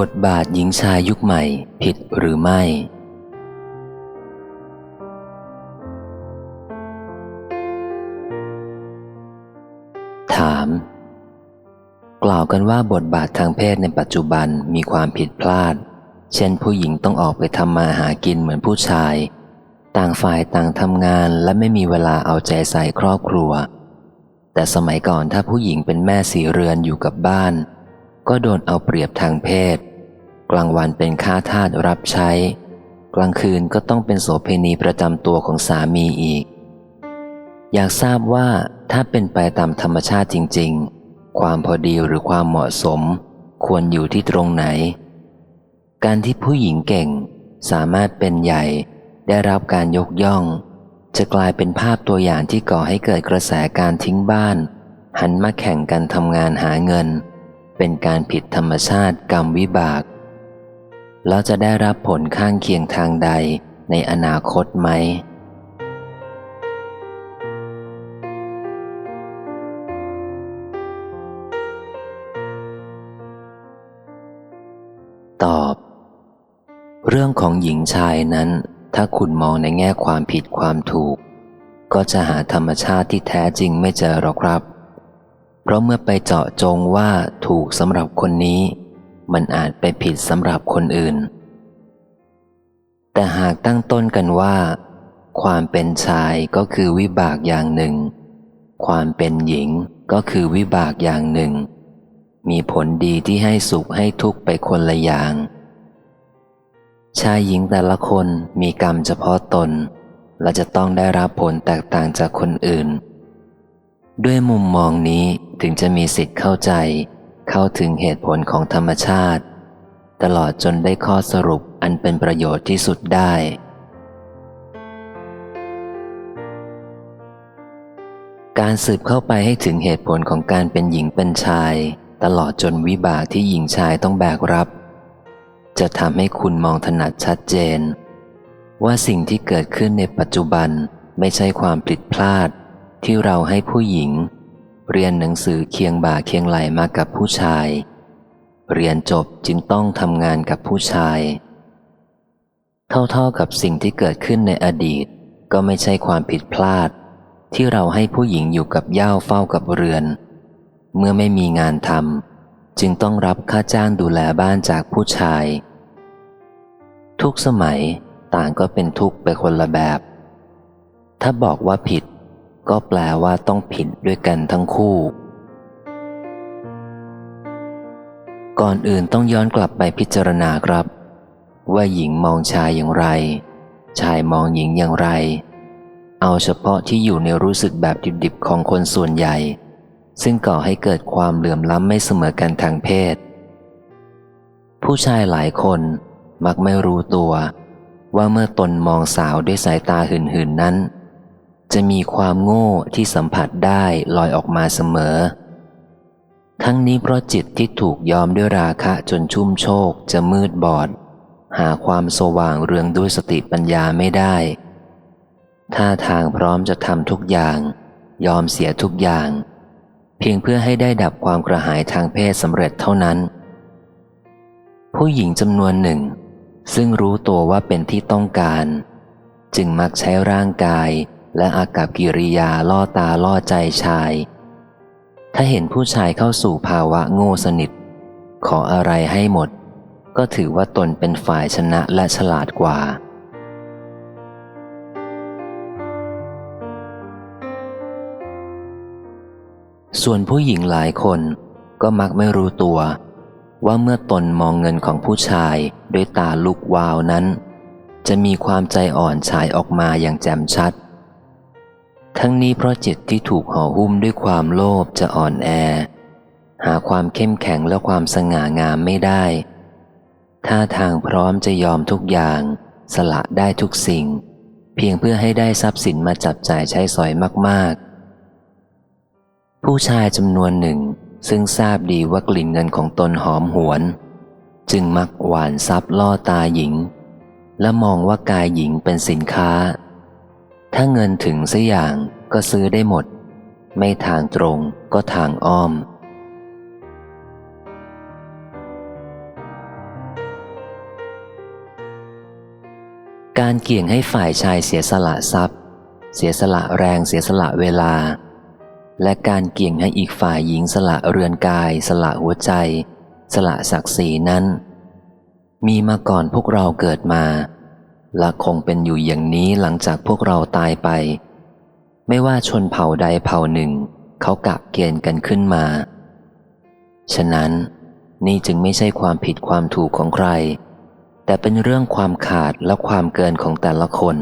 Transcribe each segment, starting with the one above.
บทบาทหญิงชายยุคใหม่ผิดหรือไม่ ถาม กล่าวกันว่าบทบาททางเพศในปัจจุบันมีความผิดพลาด เช่นผู้หญิงต้องออกไปทำมาหากินเหมือนผู้ชาย ต่างฝ่ายต่างทำงานและไม่มีเวลาเอาใจใส่ครอบครัว แต่สมัยก่อนถ้าผู้หญิงเป็นแม่สีเรือนอยู่กับบ้าน ก็โดนเอาเปรียบทางเพศ กลางวันเป็นข้าทาสรับใช้ กลางคืนก็ต้องเป็นโสเภณีประจำตัวของสามีอีก อยากทราบว่าถ้าเป็นไปตามธรรมชาติจริง ๆ ความพอดีหรือความเหมาะสม ควรอยู่ที่ตรงไหน การที่ผู้หญิงเก่งสามารถเป็นใหญ่ได้รับการยกย่อง จะกลายเป็นภาพตัวอย่างที่ก่อให้เกิดกระแสการทิ้งบ้าน หันมาแข่งกันทำงานหาเงิน เป็นการผิดธรรมชาติกรรมวิบาก แล้วจะได้รับผลข้างเคียงทางใดในอนาคตไหม ตอบ เรื่องของหญิงชายนั้น ถ้าคุณมองในแง่ความผิดความถูก ก็จะหาธรรมชาติที่แท้จริงไม่เจอหรอกครับ เพราะเมื่อไปเจาะจงว่าถูกสำหรับคนนี้ มันอาจไปผิดสำหรับคนอื่น แต่หากตั้งต้นกันว่า ความเป็นชายก็คือวิบากอย่างหนึ่ง ความเป็นหญิงก็คือวิบากอย่างหนึ่ง มีผลดีที่ให้สุขให้ทุกข์ไปคนละอย่าง ชายหญิงแต่ละคนมีกรรมเฉพาะตน และจะต้องได้รับผลแตกต่างจากคนอื่น ด้วยมุมมองนี้ถึงจะมีสิทธิ์เข้าใจ เข้าถึงเหตุผลของธรรมชาติ ตลอดจนได้ข้อสรุปอันเป็นประโยชน์ที่สุดได้ การสืบเข้าไปให้ถึงเหตุผลของการเป็นหญิงเป็นชาย ตลอดจนวิบากที่หญิงชายต้องแบกรับ จะทำให้คุณมองถนัดชัดเจน ว่าสิ่งที่เกิดขึ้นในปัจจุบันไม่ใช่ความผิดพลาด ที่เราให้ผู้หญิง เรียนหนังสือเคียงบ่าเคียงไหลมากับผู้ชาย เรียนจบจึงต้องทำงานกับผู้ชาย เท่าๆกับสิ่งที่เกิดขึ้นในอดีต ก็ไม่ใช่ความผิดพลาด ที่เราให้ผู้หญิงอยู่กับย่าเฝ้ากับเรือน เมื่อไม่มีงานทำจึงต้องรับค่าจ้างดูแลบ้านจากผู้ชาย ทุกสมัยต่างก็เป็นทุกข์ไปคนละแบบ ถ้าบอกว่าผิด ก็แปลว่าต้องผิดด้วยกันทั้งคู่ ก่อนอื่นต้องย้อนกลับไปพิจารณาครับ ว่าหญิงมองชายอย่างไร ชายมองหญิงอย่างไร เอาเฉพาะที่อยู่ในรู้สึกแบบดิบๆของคนส่วนใหญ่ ซึ่งก่อให้เกิดความเหลื่อมล้ำไม่เสมอกันทางเพศ ผู้ชายหลายคนมักไม่รู้ตัว ว่าเมื่อตนมองสาวด้วยสายตาหื่นๆนั้น จะมีความโง่ที่สัมผัสได้ลอยออกมาเสมอ ทั้งนี้เพราะจิตที่ถูกยอมด้วยราคะจนชุ่มโชคจะมืดบอด หาความสว่างเรืองด้วยสติปัญญาไม่ได้ ท่าทางพร้อมจะทำทุกอย่าง ยอมเสียทุกอย่าง เพียงเพื่อให้ได้ดับความกระหายทางเพศสำเร็จเท่านั้น ผู้หญิงจำนวนหนึ่ง ซึ่งรู้ตัวว่าเป็นที่ต้องการ จึงมักใช้ร่างกาย และอากับกิริยาล่อตาล่อใจชาย ถ้าเห็นผู้ชายเข้าสู่ภาวะโง่สนิท ขออะไรให้หมด ก็ถือว่าตนเป็นฝ่ายชนะและฉลาดกว่า ส่วนผู้หญิงหลายคนก็มักไม่รู้ตัวว่าเมื่อตนมองเงินของผู้ชายด้วยตาลุกวาวนั้น จะมีความใจอ่อนฉายออกมาอย่างแจ่มชัด ทั้งนี้เพราะจิตที่ถูกห่อหุ้มด้วยความโลภจะอ่อนแอ หาความเข้มแข็งและความสง่างามไม่ได้ ท่าทางพร้อมจะยอมทุกอย่าง สละได้ทุกสิ่ง เพียงเพื่อให้ได้ทรัพย์สินมาจับจ่ายใช้สอยมาก ๆ ผู้ชายจำนวนหนึ่งซึ่งทราบดีว่ากลิ่นเงินของตนหอมหวน จึงมักหวานซับล่อตาหญิง และมองว่ากายหญิงเป็นสินค้า ถ้าเงินถึงสักอย่างก็ซื้อได้หมด ไม่ทางตรงก็ทางอ้อม การเกี่ยงให้ฝ่ายชายเสียสละทรัพย์ เสียสละแรงเสียสละเวลา และการเกี่ยงให้อีกฝ่ายหญิงสละเรือนกาย สละหัวใจ สละศักดิ์ศรีนั้น มีมาก่อนพวกเราเกิดมา และคงเป็นอยู่อย่างนี้หลังจากพวกเราตายไป ไม่ว่าชนเผ่าใดเผ่าหนึ่ง เขากะเกณฑ์กันขึ้นมา ฉะนั้นนี่จึงไม่ใช่ความผิดความถูกของใคร แต่เป็นเรื่องความขาดและความเกินของแต่ละคน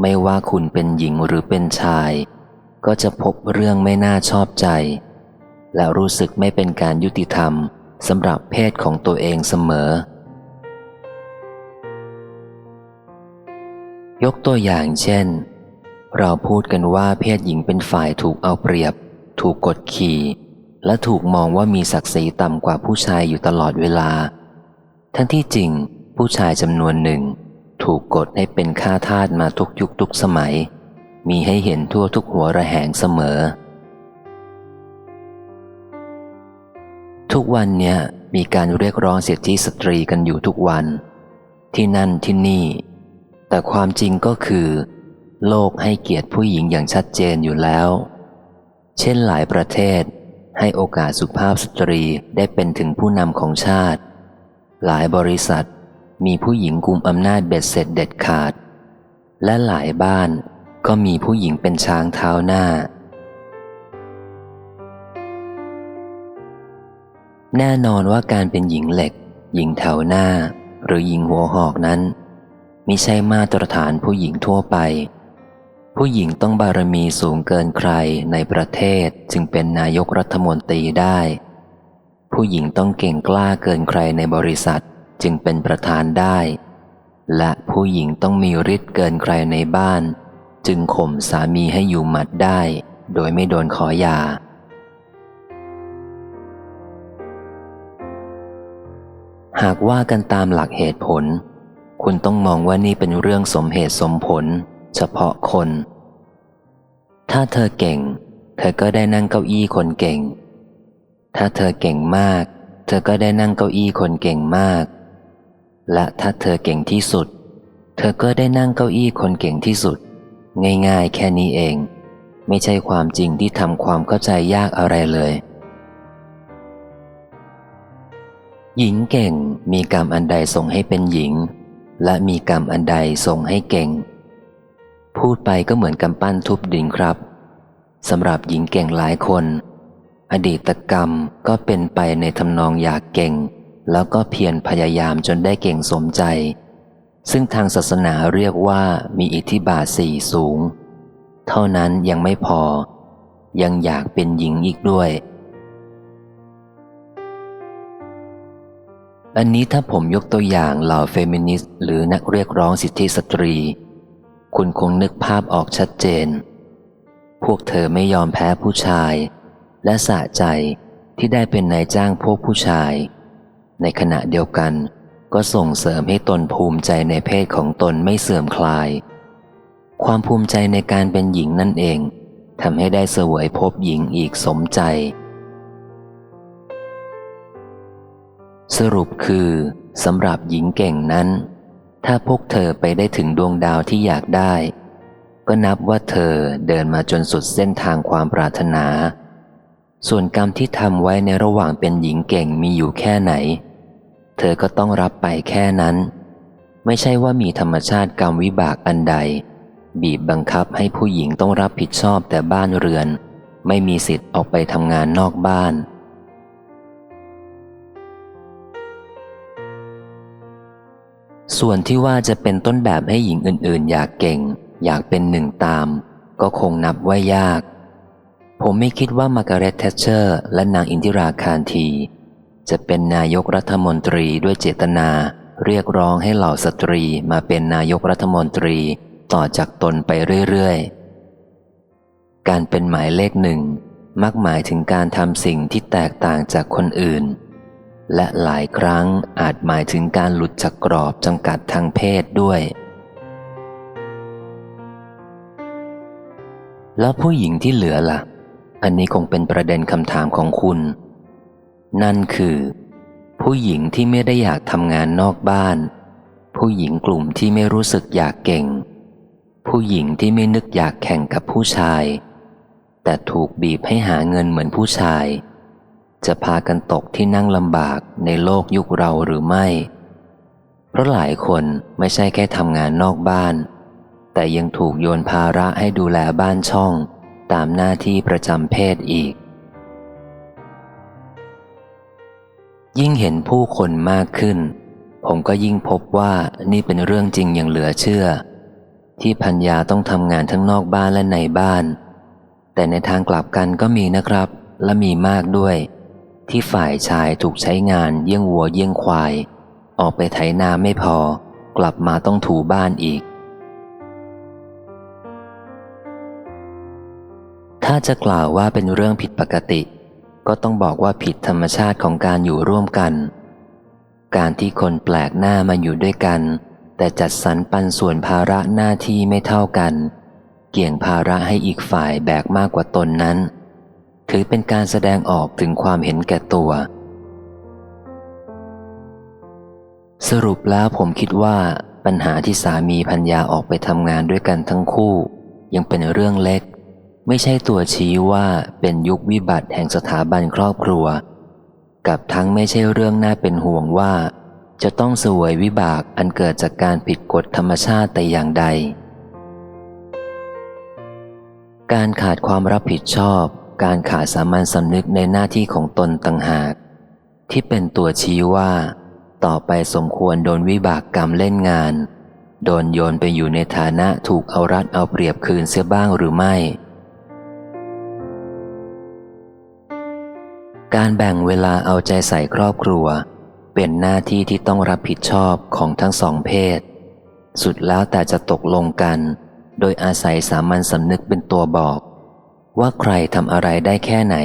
ไม่ว่าคุณเป็นหญิงหรือเป็นชาย ก็จะพบเรื่องไม่น่าชอบใจ และรู้สึกไม่เป็นการยุติธรรมสำหรับเพศของตัวเองเสมอ ยกตัวอย่างเช่น เราพูดกันว่าเพศหญิงเป็นฝ่ายถูกเอาเปรียบ ถูกกดขี่ และถูกมองว่ามีศักดิ์ศรีต่ำกว่าผู้ชายอยู่ตลอดเวลา ทั้งที่จริง ผู้ชายจำนวนหนึ่ง ถูกกดให้เป็นข้าทาสมาทุกยุคทุกสมัย มีให้เห็นทั่วทุกหัวระแหงเสมอ ทุกวันเนี้ยมีการเรียกร้องสิทธิสตรีกันอยู่ทุกวัน ที่นั่นที่นี่ แต่ความจริงก็คือ โลกให้เกียรติผู้หญิงอย่างชัดเจนอยู่แล้ว เช่นหลายประเทศ ให้โอกาสสุภาพสตรีได้เป็นถึงผู้นำของชาติ หลายบริษัทมีผู้หญิงกุมอำนาจเบ็ดเสร็จเด็ดขาด และหลายบ้านก็มีผู้หญิงเป็นช้างเท้าหน้า แน่นอนว่าการเป็นหญิงเหล็ก หญิงแถวหน้า หรือหญิงหัวหอกนั้น มิใช่มาตรฐานผู้หญิงทั่วไป ผู้หญิงต้องบารมีสูงเกินใครในประเทศจึงเป็นนายกรัฐมนตรีได้ ผู้หญิงต้องเก่งกล้าเกินใครในบริษัทจึงเป็นประธานได้ และผู้หญิงต้องมีฤทธิ์เกินใครในบ้าน จึงข่มสามีให้อยู่หมัดได้ โดยไม่โดนขอหย่าหากว่ากันตามหลักเหตุผล คุณต้องมองว่านี่เป็นเรื่องสมเหตุสมผล เฉพาะคน ถ้าเธอเก่ง เธอก็ได้นั่งเก้าอี้คนเก่ง ถ้าเธอเก่งมาก เธอก็ได้นั่งเก้าอี้คนเก่งมาก และถ้าเธอเก่งที่สุด เธอก็ได้นั่งเก้าอี้คนเก่งที่สุด ง่ายๆ แค่นี้เอง ไม่ใช่ความจริงที่ทำความเข้าใจยากอะไรเลยหญิงเก่งมีกรรมอันใดส่งให้เป็นหญิง และมีกรรมอันใดส่งให้เก่ง พูดไปก็เหมือนกำปั้นทุบดินครับสำหรับหญิงเก่งหลายคน อดีตกรรมก็เป็นไปในทำนองอยากเก่ง แล้วก็เพียรพยายามจนได้เก่งสมใจ ซึ่งทางศาสนาเรียกว่ามีอิทธิบาทสี่สูง เท่านั้นยังไม่พอ ยังอยากเป็นหญิงอีกด้วย อันนี้ถ้าผมยกตัวอย่างเหล่าเฟมินิสต์หรือนักเรียกร้องสิทธิสตรี คุณคงนึกภาพออกชัดเจน พวกเธอไม่ยอมแพ้ผู้ชาย และสะใจที่ได้เป็นนายจ้างพวกผู้ชาย ในขณะเดียวกันก็ส่งเสริมให้ตนภูมิใจในเพศของตนไม่เสื่อมคลาย ความภูมิใจในการเป็นหญิงนั่นเองทำให้ได้เสวยพบหญิงอีกสมใจ สรุปคือสำหรับหญิงเก่งนั้น ถ้าพวกเธอไปได้ถึงดวงดาวที่อยากได้ ก็นับว่าเธอเดินมาจนสุดเส้นทางความปรารถนา ส่วนกรรมที่ทำไว้ในระหว่างเป็นหญิงเก่งมีอยู่แค่ไหน เธอก็ต้องรับไปแค่นั้น ไม่ใช่ว่ามีธรรมชาติกรรมวิบากอันใด บีบบังคับให้ผู้หญิงต้องรับผิดชอบแต่บ้านเรือน ไม่มีสิทธิ์ออกไปทำงานนอกบ้าน ส่วนที่ว่าจะเป็นต้นแบบให้หญิงอื่นๆ อยากเก่ง อยากเป็นหนึ่งตาม ก็คงนับว่ายาก ผมไม่คิดว่ามาร์กเร็ตแทชเชอร์ และนางอินทิราคารที จะเป็นนายกรัฐมนตรีด้วยเจตนา เรียกร้องให้เหล่าสตรีมาเป็นนายกรัฐมนตรีต่อจากตนไปเรื่อยๆ การเป็นหมายเลขหนึ่งมักหมายถึงการทำสิ่งที่แตกต่างจากคนอื่น และหลายครั้งอาจหมายถึงการหลุดจากกรอบจำกัดทางเพศด้วย แล้วผู้หญิงที่เหลือละ่ะ อันนี้คงเป็นประเด็นคำถามของคุณ นั่นคือ ผู้หญิงที่ไม่ได้อยากทำงานนอกบ้าน ผู้หญิงกลุ่มที่ไม่รู้สึกอยากเก่ง ผู้หญิงที่ไม่นึกอยากแข่งกับผู้ชาย แต่ถูกบีบให้หาเงินเหมือนผู้ชาย จะพากันตกที่นั่งลำบากในโลกยุคเราหรือไม่ เพราะหลายคนไม่ใช่แค่ทำงานนอกบ้าน แต่ยังถูกโยนภาระให้ดูแลบ้านช่อง ตามหน้าที่ประจำเพศอีก ยิ่งเห็นผู้คนมากขึ้น ผมก็ยิ่งพบว่านี่เป็นเรื่องจริงอย่างเหลือเชื่อ ที่พัญญาต้องทำงานทั้งนอกบ้านและในบ้าน แต่ในทางกลับกันก็มีนะครับ และมีมากด้วย ที่ฝ่ายชายถูกใช้งานเยี่ยงวัวเยี่ยงควาย ออกไปไถนาไม่พอ กลับมาต้องถูบ้านอีก ถ้าจะกล่าวว่าเป็นเรื่องผิดปกติ ก็ต้องบอกว่าผิดธรรมชาติของการอยู่ร่วมกัน การที่คนแปลกหน้ามาอยู่ด้วยกัน แต่จัดสรรปันส่วนภาระหน้าที่ไม่เท่ากัน เกี่ยงภาระให้อีกฝ่ายแบกมากกว่าตนนั้น ถือเป็นการแสดงออกถึงความเห็นแก่ตัว สรุปแล้วผมคิดว่าปัญหาที่สามีพัญญาออกไปทำงานด้วยกันทั้งคู่ ยังเป็นเรื่องเล็ก ไม่ใช่ตัวชี้ว่าเป็นยุควิบัติแห่งสถาบันครอบครัว กับทั้งไม่ใช่เรื่องน่าเป็นห่วงว่า จะต้องสวยวิบากอันเกิดจากการผิดกฎธรรมชาติแต่อย่างใด การขาดความรับผิดชอบ การขาดสามัญสำนึกในหน้าที่ของตนต่างหาก ที่เป็นตัวชี้ว่า ต่อไปสมควรโดนวิบากกรรมเล่นงาน โดนโยนไปอยู่ในฐานะถูกเอารัดเอาเปรียบคืนเสียบ้างหรือไม่ การแบ่งเวลาเอาใจใส่ครอบครัว เป็นหน้าที่ที่ต้องรับผิดชอบของทั้งสองเพศ สุดแล้วแต่จะตกลงกัน โดยอาศัยสามัญสำนึกเป็นตัวบอก ว่าใครทำอะไรได้แค่ไหน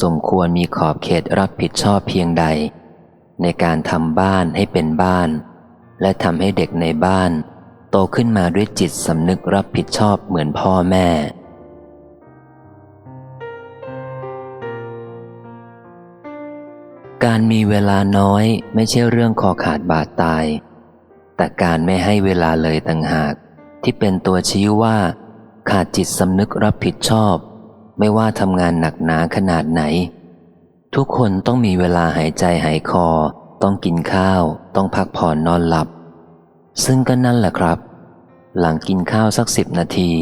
สมควรมีขอบเขตรับผิดชอบเพียงใด ในการทำบ้านให้เป็นบ้าน และทำให้เด็กในบ้าน โตขึ้นมาด้วยจิตสำนึกรับผิดชอบเหมือนพ่อแม่ การมีเวลาน้อยไม่ใช่เรื่องคอขาดบาดตาย แต่การไม่ให้เวลาเลยต่างหากที่เป็นตัวชี้ว่า ขาดจิตสำนึกรับผิดชอบ ไม่ว่าทำงานหนักหนาขนาดไหน ทุกคนต้องมีเวลาหายใจหายคอ ต้องกินข้าว ต้องพักผ่อนนอนหลับ ซึ่งก็นั่นแหละครับ หลังกินข้าวสักสิบนาที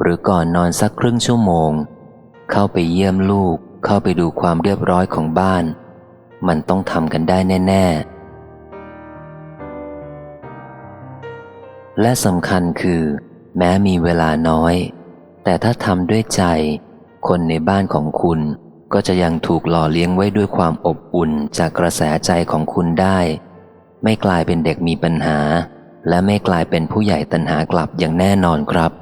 หรือก่อนนอนสักครึ่งชั่วโมง เข้าไปเยี่ยมลูก เข้าไปดูความเรียบร้อยของบ้าน มันต้องทำกันได้แน่ ๆและสำคัญคือ แม้มีเวลาน้อย แต่ถ้าทำด้วยใจ คนในบ้านของคุณก็จะยังถูกหล่อเลี้ยงไว้ด้วยความอบอุ่นจากกระแสใจของคุณได้ ไม่กลายเป็นเด็กมีปัญหา และไม่กลายเป็นผู้ใหญ่ตัณหากลับอย่างแน่นอนครับ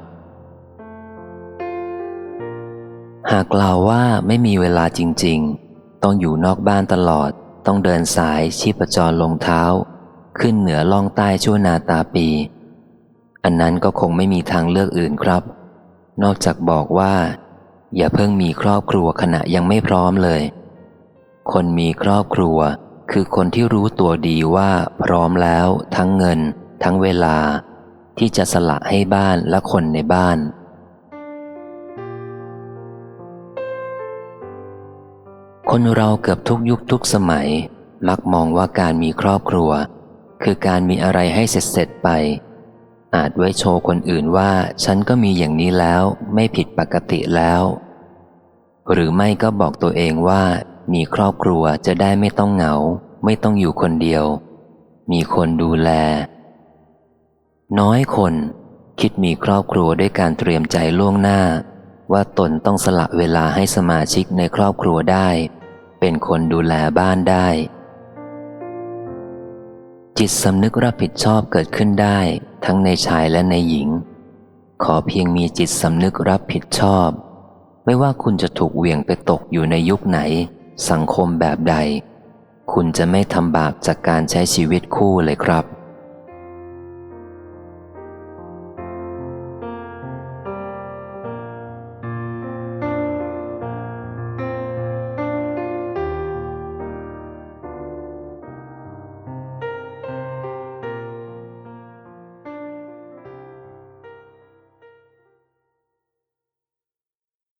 หากกล่าวว่าไม่มีเวลาจริง ๆ ต้องอยู่นอกบ้านตลอด ต้องเดินสายชีพจรลงเท้า ขึ้นเหนือล่องใต้ชั่วนาตาปี อันนั้นก็คงไม่มีทางเลือกอื่นครับ นอกจากบอกว่า อย่าเพิ่งมีครอบครัวขณะยังไม่พร้อมเลย คนมีครอบครัวคือคนที่รู้ตัวดีว่าพร้อมแล้วทั้งเงิน ทั้งเวลา ที่จะสละให้บ้านและคนในบ้าน คนเราเกือบทุกยุคทุกสมัย มักมองว่าการมีครอบครัว คือการมีอะไรให้เสร็จเสร็จไป อาจไว้โชว์คนอื่นว่า ฉันก็มีอย่างนี้แล้ว ไม่ผิดปกติแล้ว หรือไม่ก็บอกตัวเองว่า มีครอบครัวจะได้ไม่ต้องเหงา ไม่ต้องอยู่คนเดียว มีคนดูแล น้อยคน คิดมีครอบครัวด้วยการเตรียมใจล่วงหน้า ว่าตนต้องสละเวลาให้สมาชิกในครอบครัวได้ เป็นคนดูแลบ้านได้ จิตสำนึกรับผิดชอบเกิดขึ้นได้ทั้งในชายและในหญิง ขอเพียงมีจิตสำนึกรับผิดชอบ ไม่ว่าคุณจะถูกเหวี่ยงไปตกอยู่ในยุคไหน สังคมแบบใด คุณจะไม่ทำบาปจากการใช้ชีวิตคู่เลยครับ